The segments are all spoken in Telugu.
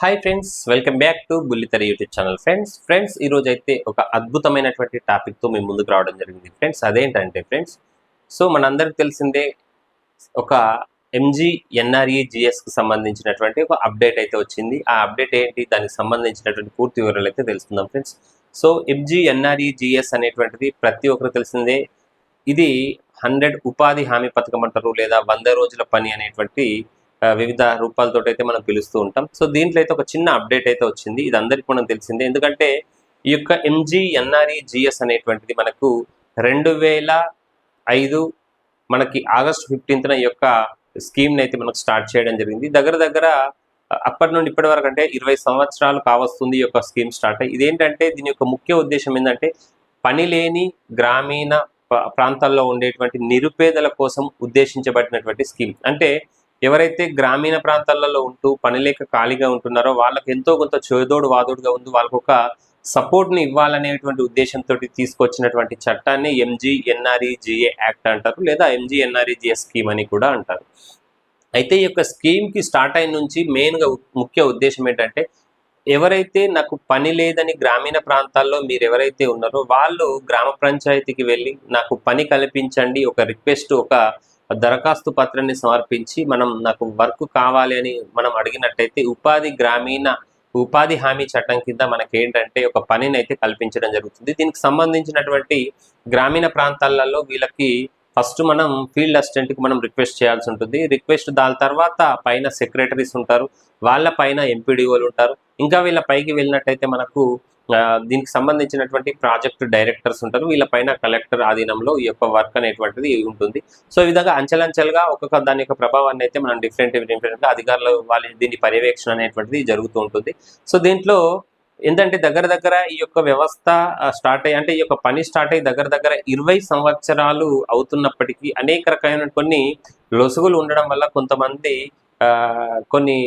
Hi friends welcome back to Bullitera YouTube channel friends friends ఈరోజు అయితే ఒక అద్భుతమైనటువంటి టాపిక్తో మేము ముందుకు రావడం జరిగింది. ఫ్రెండ్స్ అదేంటంటే ఫ్రెండ్స్ సో మనందరికి తెలిసిందే ఒక ఎంజీ ఎన్ఆర్ఈ జిఎస్కి సంబంధించినటువంటి ఒక అప్డేట్ అయితే వచ్చింది. ఆ అప్డేట్ ఏంటి? దానికి సంబంధించినటువంటి పూర్తి వివరాలు అయితే తెలుసుకుందాం friends so MG NRE GS అనేటువంటిది ప్రతి ఒక్కరు తెలిసిందే ఇది హండ్రెడ్ ఉపాధి హామీ పథకం అంటారు లేదా వంద రోజుల పని అనేటువంటి వివిధ రూపాలతో అయితే మనం పిలుస్తూ ఉంటాం. సో దీంట్లో అయితే ఒక చిన్న అప్డేట్ అయితే వచ్చింది. ఇది అందరికీ మనం తెలిసిందే. ఎందుకంటే ఈ యొక్క ఎంజీ ఎన్ఆర్ఈ జిఎస్ అనేటువంటిది మనకు రెండు వేల ఐదు మనకి ఆగస్ట్ ఫిఫ్టీన్త్న ఈ యొక్క స్కీమ్ని అయితే మనకు స్టార్ట్ చేయడం జరిగింది. దగ్గర దగ్గర అప్పటి నుండి ఇప్పటి వరకు అంటే ఇరవై సంవత్సరాలు కావస్తుంది ఈ యొక్క స్కీమ్ స్టార్ట్ అయ్యి. ఇదేంటంటే దీని యొక్క ముఖ్య ఉద్దేశం ఏంటంటే పని లేని గ్రామీణ ప్రాంతాల్లో ఉండేటువంటి నిరుపేదల కోసం ఉద్దేశించబడినటువంటి స్కీమ్. అంటే ఎవరైతే గ్రామీణ ప్రాంతాలలో ఉంటూ పని లేక ఖాళీగా ఉంటున్నారో వాళ్ళకి ఎంతో కొంత చేదోడు వాదోడుగా ఉంది. వాళ్ళకు ఒక సపోర్ట్ని ఇవ్వాలనేటువంటి ఉద్దేశంతో తీసుకొచ్చినటువంటి చట్టాన్ని ఎంజీ ఎన్ఆర్ఈజిఏ యాక్ట్ అంటారు లేదా ఎంజీ స్కీమ్ అని కూడా అంటారు. అయితే ఈ యొక్క స్కీమ్కి స్టార్ట్ అయిన నుంచి మెయిన్గా ముఖ్య ఉద్దేశం ఏంటంటే ఎవరైతే నాకు పని లేదని గ్రామీణ ప్రాంతాల్లో మీరు ఎవరైతే ఉన్నారో వాళ్ళు గ్రామ పంచాయతీకి వెళ్ళి నాకు పని కల్పించండి ఒక రిక్వెస్ట్ ఒక దరఖాస్తు పత్రాన్ని సమర్పించి మనం నాకు వర్క్ కావాలి అని మనం అడిగినట్టయితే ఉపాధి గ్రామీణ ఉపాధి హామీ చట్టం కింద మనకి ఏంటంటే ఒక పనిని అయితే కల్పించడం జరుగుతుంది. దీనికి సంబంధించినటువంటి గ్రామీణ ప్రాంతాలలో వీళ్ళకి ఫస్ట్ మనం ఫీల్డ్ అసిస్టెంట్కి మనం రిక్వెస్ట్ చేయాల్సి ఉంటుంది. రిక్వెస్ట్ దాని తర్వాత పైన సెక్రటరీస్ ఉంటారు. వాళ్ళ పైన ఎంపీడీఓలు ఉంటారు. ఇంకా వీళ్ళ పైకి వెళ్ళినట్టయితే మనకు దీనికి సంబంధించినటువంటి ప్రాజెక్ట్ డైరెక్టర్స్ ఉంటారు. వీళ్ళ పైన కలెక్టర్ ఆధీనంలో ఈ యొక్క వర్క్ అనేటువంటిది ఉంటుంది. సో ఈ విధంగా అంచెలంచెలుగా ఒక్కొక్క దాని యొక్క ప్రభావాన్ని అయితే మనం డిఫరెంట్ డిఫరెంట్గా అధికారులు వాళ్ళ దీని పర్యవేక్షణ అనేటువంటిది జరుగుతూ ఉంటుంది. సో దీంట్లో ఏంటంటే దగ్గర దగ్గర ఈ యొక్క వ్యవస్థ స్టార్ట్ అయ్యి అంటే ఈ యొక్క పని స్టార్ట్ అయ్యి దగ్గర దగ్గర ఇరవై సంవత్సరాలు అవుతున్నప్పటికీ అనేక రకమైన కొన్ని లొసుగులు ఉండడం వల్ల కొంతమంది కొన్ని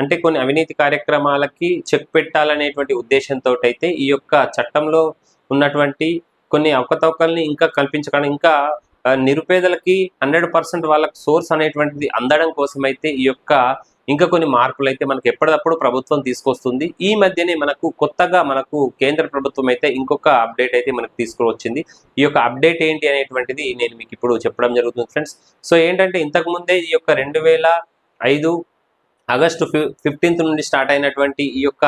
అంటే కొన్ని అవినీతి కార్యక్రమాలకి చెక్ పెట్టాలనేటువంటి ఉద్దేశంతో అయితే ఈ యొక్క చట్టంలో ఉన్నటువంటి కొన్ని అవకతవకల్ని ఇంకా కల్పించకుండా ఇంకా నిరుపేదలకి హండ్రెడ్ పర్సెంట్ వాళ్ళకి సోర్స్ అనేటువంటిది అందడం కోసం అయితే ఈ యొక్క ఇంకా కొన్ని మార్పులు అయితే మనకు ఎప్పటికప్పుడు ప్రభుత్వం తీసుకొస్తుంది. ఈ మధ్యనే మనకు కొత్తగా మనకు కేంద్ర ప్రభుత్వం అయితే ఇంకొక అప్డేట్ అయితే మనకు తీసుకువచ్చింది. ఈ యొక్క అప్డేట్ ఏంటి అనేటువంటిది నేను మీకు ఇప్పుడు చెప్పడం జరుగుతుంది ఫ్రెండ్స్. సో ఏంటంటే ఇంతకు ముందే ఈ యొక్క రెండు వేల ఐదు ఆగస్టు ఫిఫ్టీన్త్ నుండి స్టార్ట్ అయినటువంటి ఈ యొక్క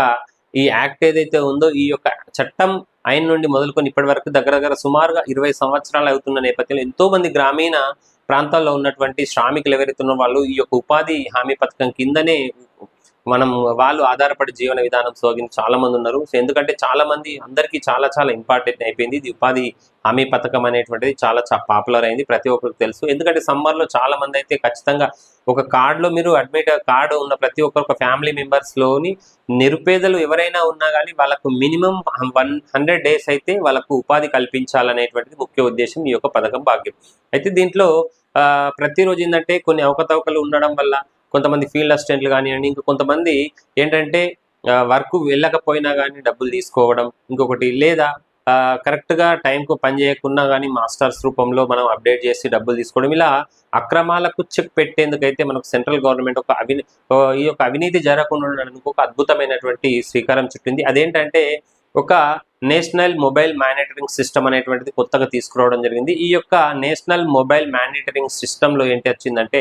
ఈ యాక్ట్ ఏదైతే ఉందో ఈ యొక్క చట్టం ఆయన నుండి మొదలుకొని ఇప్పటి వరకు దగ్గర దగ్గర సుమారుగా ఇరవై సంవత్సరాలు అవుతున్న నేపథ్యంలో ఎంతో మంది గ్రామీణ ప్రాంతాల్లో ఉన్నటువంటి శ్రామికులు ఎవరైతే ఉన్న వాళ్ళు ఈ యొక్క ఉపాధి హామీ పథకం కిందనే మనం వాళ్ళు ఆధారపడి జీవన విధానం సోగిన చాలా మంది ఉన్నారు. సో ఎందుకంటే చాలా మంది అందరికీ చాలా చాలా ఇంపార్టెంట్ అయిపోయింది. ఇది ఉపాధి హామీ పథకం అనేటువంటిది చాలా పాపులర్ అయింది. ప్రతి ఒక్కరికి తెలుసు. ఎందుకంటే సమ్మర్లో చాలా మంది అయితే ఖచ్చితంగా ఒక కార్డులో మీరు అడ్మిట్ కార్డు ఉన్న ప్రతి ఒక్కరు ఒక ఫ్యామిలీ మెంబర్స్లోని నిరుపేదలు ఎవరైనా ఉన్నా కానీ వాళ్ళకు మినిమం వన్ హండ్రెడ్ డేస్ అయితే వాళ్ళకు ఉపాధి కల్పించాలనేటువంటిది ముఖ్య ఉద్దేశం ఈ యొక్క పథకం భాగ్యం. అయితే దీంట్లో ప్రతిరోజు ఏంటంటే కొన్ని అవకతవకలు ఉండడం వల్ల కొంతమంది ఫీల్డ్ అసిస్టెంట్లు కానివ్వండి ఇంకా కొంతమంది ఏంటంటే వర్క్ వెళ్ళకపోయినా కానీ డబ్బులు తీసుకోవడం ఇంకొకటి లేదా కరెక్ట్గా టైంకు పని చేయకున్నా కానీ మాస్టర్స్ రూపంలో మనం అప్డేట్ చేసి డబ్బులు తీసుకోవడం. ఇలా అక్రమాలకు చెక్ పెట్టేందుకైతే మనకు సెంట్రల్ గవర్నమెంట్ ఒక అవినీ ఈ యొక్క అవినీతి జరగకుండా ఉండడానికి ఒక అద్భుతమైనటువంటి శ్రీకారం చుట్టింది. అదేంటంటే ఒక నేషనల్ మొబైల్ మానిటరింగ్ సిస్టమ్ అనేటువంటిది కొత్తగా తీసుకురావడం జరిగింది. ఈ యొక్క నేషనల్ మొబైల్ మానిటరింగ్ సిస్టంలో ఏంటి వచ్చిందంటే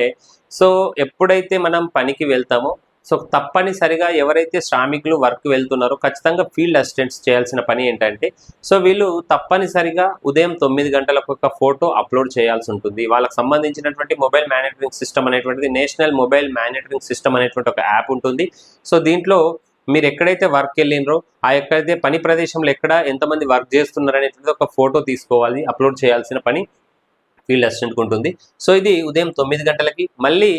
సో ఎప్పుడైతే మనం పనికి వెళ్తామో సో తప్పనిసరిగా ఎవరైతే శ్రామికులు వర్క్ వెళ్తున్నారో ఖచ్చితంగా ఫీల్డ్ అసిస్టెంట్స్ చేయాల్సిన పని ఏంటంటే సో వీళ్ళు తప్పనిసరిగా ఉదయం తొమ్మిది గంటలకు ఒక ఫోటో అప్లోడ్ చేయాల్సి ఉంటుంది. వాళ్ళకి సంబంధించినటువంటి మొబైల్ మేనేటరింగ్ సిస్టమ్ అనేటువంటిది నేషనల్ మొబైల్ మేనేటరింగ్ సిస్టమ్ అనేటువంటి ఒక యాప్ ఉంటుంది. సో దీంట్లో మీరు ఎక్కడైతే వర్క్ వెళ్ళినరో ఆ ఎక్కడైతే పని ప్రదేశంలో ఎక్కడ ఎంతమంది వర్క్ చేస్తున్నారు అనేటువంటి ఒక ఫోటో తీసుకోవాలి అప్లోడ్ చేయాల్సిన పని ఫీల్డ్ అసిస్టెంట్కి ఉంటుంది. సో ఇది ఉదయం తొమ్మిది గంటలకి మళ్ళీ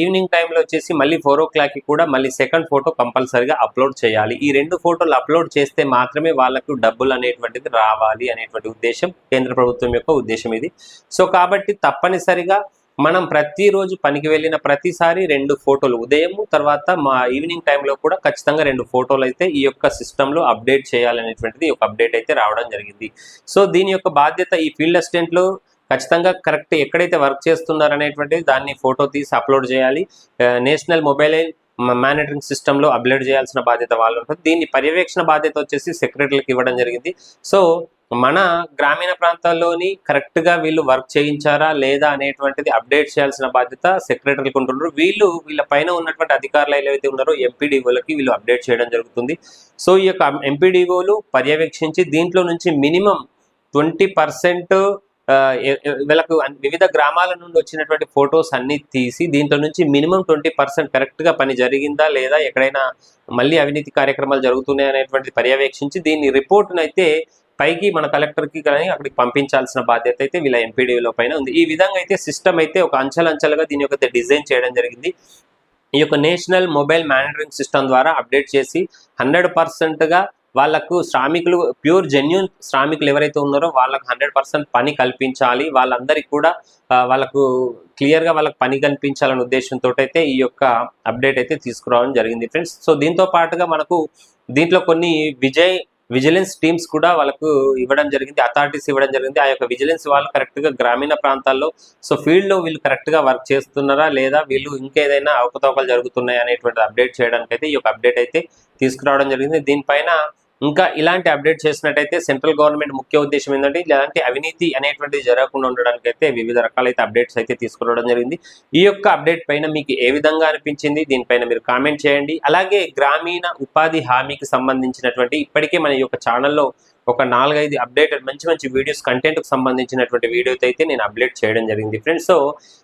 ఈవినింగ్ టైంలో వచ్చేసి మళ్ళీ ఫోర్ ఓ క్లాక్కి కూడా మళ్ళీ సెకండ్ ఫోటో కంపల్సరీగా అప్లోడ్ చేయాలి. ఈ రెండు ఫోటోలు అప్లోడ్ చేస్తే మాత్రమే వాళ్ళకు డబ్బులు అనేటువంటిది రావాలి అనేటువంటి ఉద్దేశం కేంద్ర ప్రభుత్వం యొక్క ఉద్దేశం ఇది. సో కాబట్టి తప్పనిసరిగా మనం ప్రతిరోజు పనికి వెళ్ళిన ప్రతిసారి రెండు ఫోటోలు. ఉదయం తర్వాత మా ఈవినింగ్ టైంలో కూడా ఖచ్చితంగా రెండు ఫోటోలు అయితే ఈ యొక్క సిస్టంలో అప్డేట్ చేయాలనేటువంటిది ఒక అప్డేట్ అయితే రావడం జరిగింది. సో దీని యొక్క బాధ్యత ఈ ఫీల్డ్ అసిస్టెంట్లు ఖచ్చితంగా కరెక్ట్ ఎక్కడైతే వర్క్ చేస్తున్నారనేటువంటిది దాన్ని ఫోటో తీసి అప్లోడ్ చేయాలి. నేషనల్ మొబైల్ మానిటరింగ్ సిస్టంలో అప్లోడ్ చేయాల్సిన బాధ్యత వాళ్ళు ఉంటుంది. దీన్ని పర్యవేక్షణ బాధ్యత వచ్చేసి సెక్రటరీలకు ఇవ్వడం జరిగింది. సో మన గ్రామీణ ప్రాంతాల్లోని కరెక్ట్గా వీళ్ళు వర్క్ చేయించారా లేదా అనేటువంటిది అప్డేట్ చేయాల్సిన బాధ్యత సెక్రటరీలకు ఉంటున్నారు వీళ్ళు వీళ్ళ పైన ఉన్నటువంటి అధికారులు ఏవైతే ఉన్నారో ఎంపీడీఓలకి వీళ్ళు అప్డేట్ చేయడం జరుగుతుంది. సో ఈ యొక్క ఎంపీడీఓలు పర్యవేక్షించి దీంట్లో నుంచి మినిమం ట్వంటీ పర్సెంట్ వీళ్ళకు వివిధ గ్రామాల నుండి వచ్చినటువంటి ఫొటోస్ అన్ని తీసి దీంట్లో నుంచి మినిమం ట్వంటీ పర్సెంట్ కరెక్ట్గా పని జరిగిందా లేదా ఎక్కడైనా మళ్ళీ అవినీతి కార్యక్రమాలు జరుగుతున్నాయి అనేటువంటిది పర్యవేక్షించి దీన్ని రిపోర్ట్ పైకి మన కలెక్టర్కి కానీ అక్కడికి పంపించాల్సిన బాధ్యత అయితే వీళ్ళ ఎంపీడీలో పైన ఉంది. ఈ విధంగా అయితే సిస్టమ్ అయితే ఒక అంచెలంచెలుగా దీని యొక్క డిజైన్ చేయడం జరిగింది. ఈ యొక్క నేషనల్ మొబైల్ మానిటరింగ్ సిస్టమ్ ద్వారా అప్డేట్ చేసి హండ్రెడ్ పర్సెంట్గా వాళ్ళకు శ్రామికులు ప్యూర్ జెన్యున్ శ్రామికులు ఎవరైతే ఉన్నారో వాళ్ళకు హండ్రెడ్ పర్సెంట్ పని కల్పించాలి. వాళ్ళందరికీ కూడా వాళ్ళకు క్లియర్గా వాళ్ళకి పని కల్పించాలనే ఉద్దేశంతో అయితే ఈ యొక్క అప్డేట్ అయితే తీసుకురావడం జరిగింది ఫ్రెండ్స్. సో దీంతో పాటుగా మనకు దీంట్లో కొన్ని విజయ్ విజిలెన్స్ టీమ్స్ కూడా వాళ్ళకు ఇవ్వడం జరిగింది అథారిటీస్ ఇవ్వడం జరిగింది. ఆ యొక్క విజిలెన్స్ వాళ్ళు కరెక్ట్గా గ్రామీణ ప్రాంతాల్లో సో ఫీల్డ్లో వీళ్ళు కరెక్ట్గా వర్క్ చేస్తున్నారా లేదా వీళ్ళు ఇంకేదైనా అవకతవకలు జరుగుతున్నాయి అనేటువంటి అప్డేట్ చేయడానికి అయితే ఈ యొక్క అప్డేట్ అయితే తీసుకురావడం జరిగింది. దీనిపైన ఇంకా ఇలాంటి అప్డేట్ చేసినట్టయితే సెంట్రల్ గవర్నమెంట్ ముఖ్య ఉద్దేశం ఏంటంటే ఇలాంటి అవినీతి అనేటువంటిది జరగకుండా ఉండడానికి అయితే వివిధ రకాలైతే అప్డేట్స్ అయితే తీసుకురావడం జరిగింది. ఈ యొక్క అప్డేట్ పైన మీకు ఏ విధంగా అనిపించింది? దీనిపైన మీరు కామెంట్ చేయండి. అలాగే గ్రామీణ ఉపాధి హామీకి సంబంధించినటువంటి ఇప్పటికే మన యొక్క ఛానల్లో ఒక నాలుగైదు అప్డేటెడ్ మంచి మంచి వీడియోస్ కంటెంట్కు సంబంధించినటువంటి వీడియోస్ అయితే నేను అప్డేట్ చేయడం జరిగింది ఫ్రెండ్స్. సో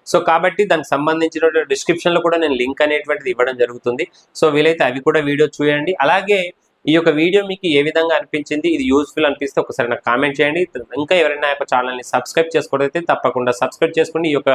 సో కాబట్టి దానికి సంబంధించినటువంటి డిస్క్రిప్షన్లో కూడా నేను లింక్ అనేటువంటిది ఇవ్వడం జరుగుతుంది. సో వీలైతే అవి కూడా వీడియో చూడండి. అలాగే ఈ యొక్క వీడియో మీకు ఏ విధంగా అనిపించింది? ఇది యూస్ఫుల్ అనిపిస్తే ఒకసారి నాకు కామెంట్ చేయండి. ఇంకా ఎవరైనా యొక్క ఛానల్ని సబ్స్క్రైబ్ చేసుకోవడైతే తప్పకుండా సబ్స్క్రైబ్ చేసుకోండి ఈ యొక్క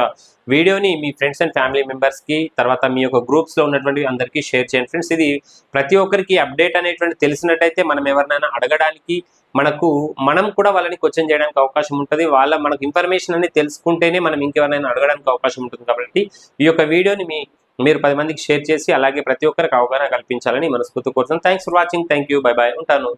వీడియోని మీ ఫ్రెండ్స్ అండ్ ఫ్యామిలీ మెంబర్స్కి తర్వాత మీ యొక్క గ్రూప్స్లో ఉన్నటువంటి అందరికీ షేర్ చేయండి. ఫ్రెండ్స్ ఇది ప్రతి ఒక్కరికి అప్డేట్ అనేటువంటి తెలిసినట్టయితే మనం ఎవరినైనా అడగడానికి మనకు మనం కూడా వాళ్ళని క్వశ్చన్ చేయడానికి అవకాశం ఉంటుంది. వాళ్ళ మనకు ఇన్ఫర్మేషన్ అనేది తెలుసుకుంటేనే మనం ఇంకెవరైనా అడగడానికి అవకాశం ఉంటుంది కాబట్టి ఈ యొక్క వీడియోని మీ మీరు పది మందికి షేర్ చేసి అలాగే ప్రతి ఒక్కరికి అవగాహన కల్పించాలని మనస్ఫూర్తి కోరుతాను thanks for watching thank you bye bye ఉంటాను.